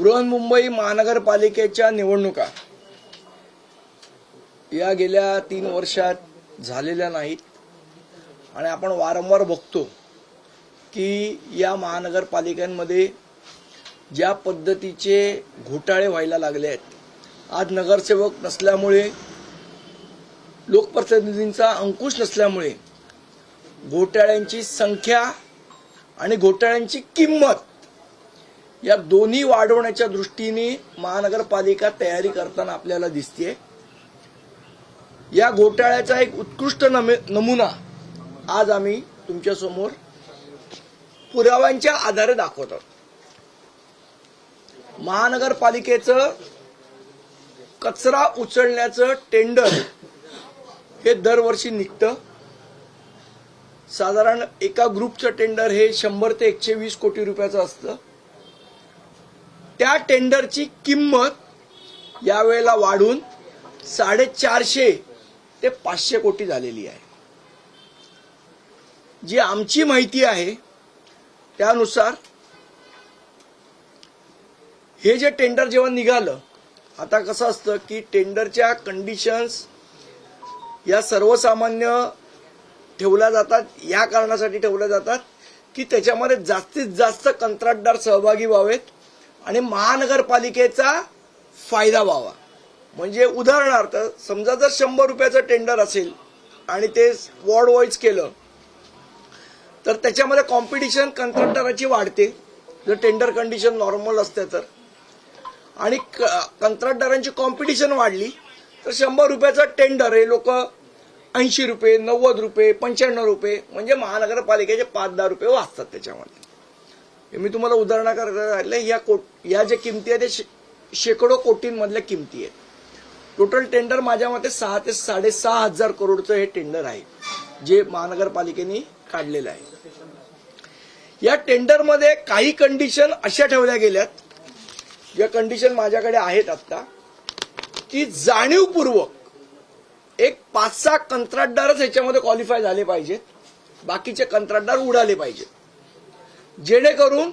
बृहन्मुंबई महानगरपालिकेच्या निवडणुका. या गेल्या तीन वर्षात झालेल्या नाहीत. आणि आपण वारंवार बघतो की या महानगरपालिकांमध्ये ज्या पद्धतीचे घोटाळे व्हायला लागले आहेत. आज नगरसेवक नसल्यामुळे लोकप्रतिनिधींचा अंकुश नसल्यामुळे घोटाळ्यांची संख्या आणि घोटाळ्यांची किंमत या दोन्ही वाढवण्याच्या दृष्टीने महानगरपालिका तयारी करताना आपल्याला दिसते या घोटाळ्याचा एक उत्कृष्ट नमे- नमुना आज आम्ही तुमच्यासमोर पुराव्यांच्या आधारे दाखवत. आहोत महानगरपालिकेचं कचरा उचलण्याचं टेंडर हे दरवर्षी निघतं. साधारण एका ग्रुपचं टेंडर हे शंभर ते एकशे वीस कोटी रुपयाचं असतं. त्या टेंडरची किंमत यावेळेला वाढून साडेचारशे ते पाचशे कोटी झालेली आहे. जी आमची माहिती आहे त्यानुसार हे जे टेंडर जेव्हा निघालं आता कसं असतं की टेंडरच्या कंडिशन्स या सर्वसामान्य ठेवल्या जातात या कारणासाठी ठेवल्या जातात की त्याच्यामध्ये जास्तीत जास्त कंत्राटदार सहभागी व्हावेत आणि महानगरपालिकेचा फायदा व्हावा. म्हणजे उदाहरणार्थ समजा जर शंभर रुपयाचं टेंडर असेल आणि ते वॉर्ड वाईज केलं तर त्याच्यामध्ये कॉम्पिटिशन कंत्राटदाराची वाढते. जर टेंडर कंडिशन नॉर्मल असते तर. आणि क- कंत्राटदारांची कॉम्पिटिशन वाढली तर शंभर रुपयाचं टेंडर हे लोक ऐंशी रुपये नव्वद रुपये पंच्याण्णव रुपये म्हणजे महानगरपालिकेचे पाच दहा रुपये वाचतात त्याच्यामध्ये. मी तुम्हाला उदाहरणाकरता सांगितलं या कोट या ज्या किमती आहेत ते शे- शेकडो कोटींमधल्या किमती आहेत. टोटल टेंडर माझ्या मते सहा ते साडेसहा हजार करोडचं हे टेंडर आहे जे महानगरपालिकेने काढलेलं आहे. या टेंडरमध्ये काही कंडिशन अशा ठेवल्या गेल्यात ज्या कंडिशन माझ्याकडे आहेत आता की जाणीवपूर्वक एक पाच सहा कंत्राटदारच ह्याच्यामध्ये क्वालिफाय झाले पाहिजेत. बाकीचे कंत्राटदार उडाले पाहिजेत. जेणेकरून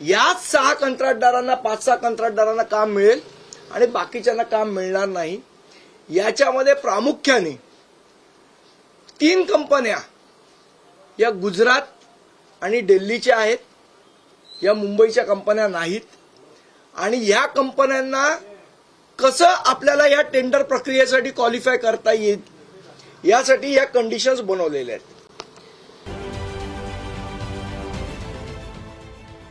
याच सहा कंत्राटदारांना पाच सहा कंत्राटदारांना काम मिळेल आणि बाकीच्यांना काम मिळणार नाही. याच्यामध्ये प्रामुख्याने तीन कंपन्या या गुजरात आणि दिल्लीच्या आहेत या मुंबईच्या कंपन्या नाहीत. आणि या कंपन्यांना कसं आपल्याला या टेंडर प्रक्रियेसाठी क्वालिफाय करता येईल यासाठी या कंडिशन्स बनवलेल्या आहेत.